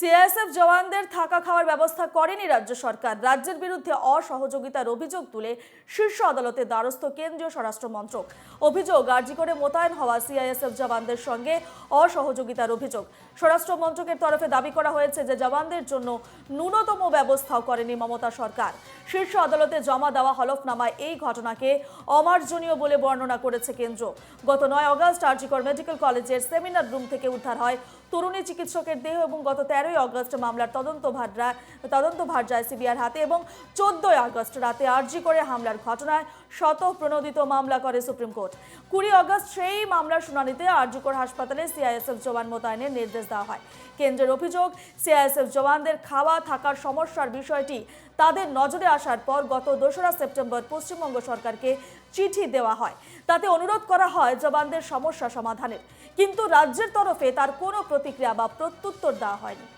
CISF জওয়ানদের থাকা খাওয়ার ব্যবস্থা করেনি রাজ্য সরকার। রাজ্যের বিরুদ্ধে অসহযোগিতার অভিযোগ তুলে শীর্ষ আদালতে দ্বারস্থ কেন্দ্রীয় স্বরাষ্ট্র মন্ত্রক। অভিযোগ আর্জি করে মোতায়েন হওয়া সিআইএসএফ জওয়ানদের সঙ্গে অসহযোগিতার অভিযোগ। স্বরাষ্ট্র মন্ত্রকের তরফে দাবি করা হয়েছে যে জওয়ানদের জন্য ন্যূনতম ব্যবস্থাও করেনি মমতা সরকার। শীর্ষ আদালতে জমা দেওয়া হলফনামায় এই ঘটনাকে অমার্জনীয় বলে বর্ণনা করেছে কেন্দ্র। গত নয় অগস্ট আরজিকর মেডিকেল কলেজের সেমিনার রুম থেকে উদ্ধার হয় তরুণী চিকিৎসকের দেহ এবং গত তেরোই অগস্ট মামলার তদন্ত ভাড়া তদন্ত ভার যায় সিবিআর হাতে এবং চোদ্দই আগস্ট রাতে আর্জি করে হামলার ঘটনায় শত প্রণোদিত মামলা করে সুপ্রিম কোর্ট। কুড়ি অগস্ট সেই মামলার শুনানিতে আরজিকর হাসপাতালে সিআইএসএফ জওয়ান মোতায়েনের নির্দেশ দেওয়া হয়। কেন্দ্রের অভিযোগ, সিআইএসএফ জওয়ানদের খাওয়া থাকার সমস্যার বিষয়টি তাদের নজরে আসার পর গত দোসরা সেপ্টেম্বর পশ্চিমবঙ্গ সরকারকে চিঠি দেওয়া হয়। তাতে অনুরোধ করা হয় জবানদের সমস্যা সমাধানের। কিন্তু রাজ্যের তরফে তার কোনো প্রতিক্রিয়া বা প্রত্যুত্তর দেওয়া হয়নি।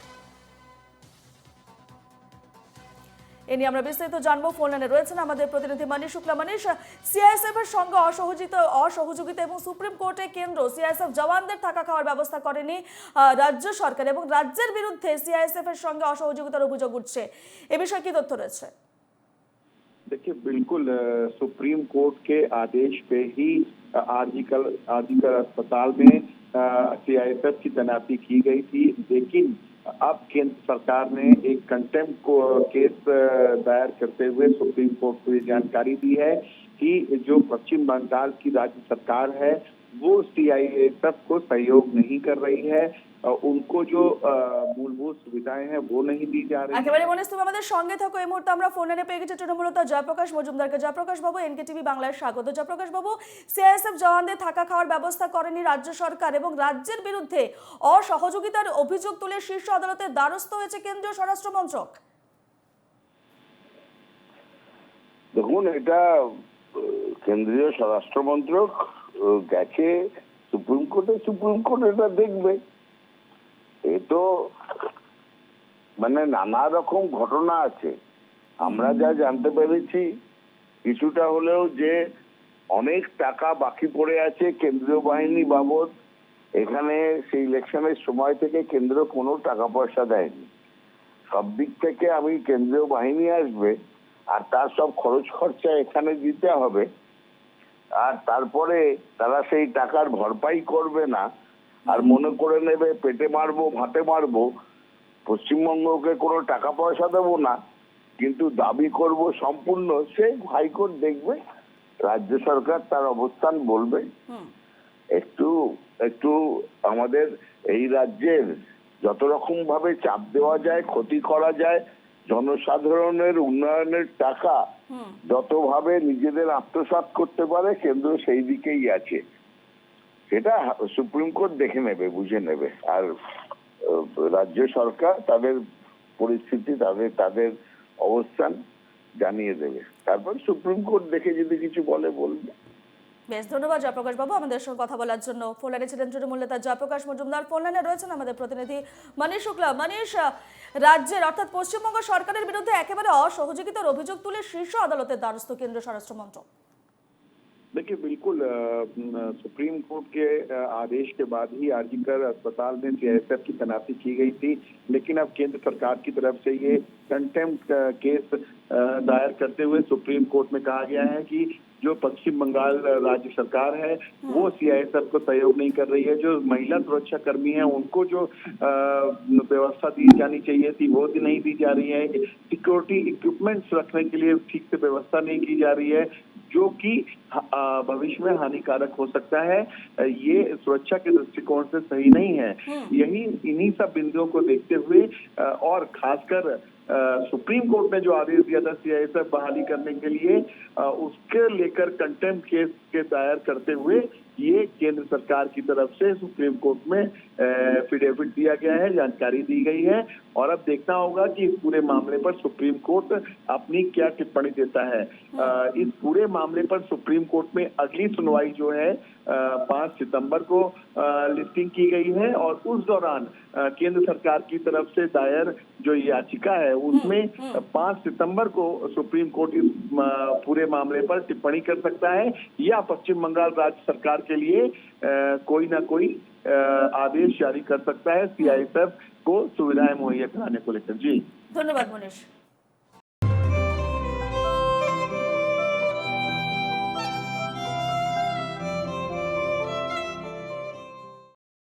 এ নিয়ে আমরা বিস্তারিত জানব। ফোন লাইনে রয়েছেন আমাদের প্রতিনিধি মানিশ শুক্লা। মানিশ সিআইএসএফ এর সঙ্গে অসহযোগিতা অসহযোগিতা এবং সুপ্রিম কোর্টে কেন্দ্র সিআইএসএফ জওয়ানদের থাকা খাওয়ার ব্যবস্থা করেনি রাজ্য সরকার এবং রাজ্যের বিরুদ্ধে সিআইএসএফ এর সঙ্গে অসহযোগিতার অভিযোগ উঠছে। এ বিষয়ে কি তথ্য রয়েছে? देखिए, बिल्कुल सुप्रीम कोर्ट के आदेश पे ही आरजीकल आरजीकल अस्पताल में सीआईएसएफ की तैनाती की गई थी। लेकिन अब केंद्र सरकार ने एक कंटेम्प्ट को, केस दायर करते हुए सुप्रीम कोर्ट को ये जानकारी दी है कि जो पश्चिम बंगाल की राज्य सरकार है, वो सीआईएसएफ को सहयोग नहीं कर रही है। अ, उनको जो अ, मूलभूत सुविधाएं हैं वो नहीं दी जा रही একেবারে মনে তুমি আমাদের সঙ্গে থাকো এই মুহূর্তে আমরা ফোন লাইনে পেয়ে গেছি তৃণমূলত জয়প্রকাশ মজুমদারকে জয়প্রকাশ বাবু এনকে টিভি বাংলায় স্বাগত জয়প্রকাশ বাবু সিআইএসএফ জওয়ানদের থাকা খাওয়ার ব্যবস্থা করেনি রাজ্য সরকার এবং রাজ্যের বিরুদ্ধে অসহযোগিতার অভিযোগ তুলে শীর্ষ আদালতের দ্বারস্থ হয়েছে কেন্দ্রীয় স্বরাষ্ট্র মন্ত্রক দেখুন এটা আহ, কেন্দ্রীয় স্বরাষ্ট্র মন্ত্রক আহ, গেছে সুপ্রিম কোর্টে সুপ্রিম কোর্ট এটা দেখবে এ তো মানে নানা রকম ঘটনা আছে। আমরা যা জানতে পেরেছি কিছুটা হলেও যে অনেক টাকা বাকি পড়ে আছে কেন্দ্রীয় বাহিনী বাবদ এখানে সেই ইলেকশনের সময় থেকে কেন্দ্র কোনো টাকা পয়সা দেয়নি। সব দিক থেকে আমি কেন্দ্রীয় বাহিনী আসবে আর তার সব খরচ খরচা এখানে দিতে হবে আর তারপরে তারা সেই টাকার ভরপাই করবে না আর মনে করে নেবে পেটে মারবো ভাতে মারবো পশ্চিমবঙ্গকে কোনো টাকা পয়সা দেবো না কিন্তু দাবি করব সম্পূর্ণ সে হাইকোর্ট দেখবে রাজ্য সরকার তার অবস্থান বলবে। একটু একটু আমাদের এই রাজ্যের যত রকম ভাবে চাপ দেওয়া যায় ক্ষতি করা যায় জনসাধারণের উন্নয়নের টাকা যতভাবে নিজেদের আত্মসাৎ করতে পারে কেন্দ্র সেই দিকেই আছে। সেটা সুপ্রিম কোর্ট দেখে নেবে, বুঝে নেবে। আর রাজ্য সরকার তাদের পরিস্থিতি, তাদের তাদের অবস্থান জানিয়ে দেবে। তারপর সুপ্রিম কোর্ট দেখে যদি কিছু বলে, বলবে। বেশ, ধন্যবাদ জয়প্রকাশ বাবু আমাদের সঙ্গে কথা বলার জন্য। ফোন লাইনে ছিলেন তৃণমূল নেতা জয়প্রকাশ মজুমদার। ফোন লাইনে রয়েছেন আমাদের প্রতিনিধি মানিশ শুক্লা। মানিশ রাজ্যের, অর্থাৎ পশ্চিমবঙ্গ সরকারের বিরুদ্ধে একেবারে অসহযোগিতার অভিযোগ তুলে শীর্ষ আদালতের দ্বারস্থ কেন্দ্রীয় স্বরাষ্ট্র মন্ত্রক देखिए बिल्कुल सुप्रीम कोर्ट के आदेश के बाद ही आरजीकर अस्पताल में सीआईएसएफ की तैनाती की गई थी। लेकिन अब केंद्र सरकार की तरफ़ से ये कंटेम्प्ट केस दायर करते हुए सुप्रीम कोर्ट में कहा गया है कि जो पश्चिम बंगाल राज्य सरकार है वो सीआईएसएफ को सहयोग नहीं कर रही है। जो महिला सुरक्षा कर्मी है उनको जो व्यवस्था दी जानी चाहिए थी वो भी नहीं दी जा रही है। सिक्योरिटी इक्विपमेंट्स रखने के लिए ठीक से व्यवस्था नहीं की जा रही है। जो कि भविष्य में हानिकारक हो सकता है ये सुरक्षा के दृष्टिकोण से सही नहीं है। यही इन्हीं सब बिंदुओं को देखते हुए और खासकर सुप्रीम कोर्ट ने जो आदेश दिया था सी सीआईएसएफ बहाली करने के लिए उसके लेकर कंटेम्प्ट केस के दायर करते हुए ये केंद्र सरकार की तरफ़ से सुप्रीम कोर्ट में एफिडेविट दिया गया है जानकारी दी गई है और अब देखना होगा कि इस पूरे मामले पर सुप्रीम कोर्ट अपनी क्या टिप्पणी देता है। इस पूरे मामले पर सुप्रीम कोर्ट में अगली सुनवाई जो है पाँच सितंबर को लिस्टिंग की गई है और उस दौरान केंद्र सरकार की तरफ़ से दायर जो याचिका है उसमें हम्म, हम्म। पाँच सितंबर को सुप्रीम कोर्ट इस पूरे मामले पर टिप्पणी कर सकता है या पश्चिम बंगाल राज्य सरकार के लिए कोई ना कोई आदेश जारी कर सकता है हम्म। सीआईएसएफ को सुविधाएँ मुहैया कराने को लेकर। जी। धन्यवाद मनीष।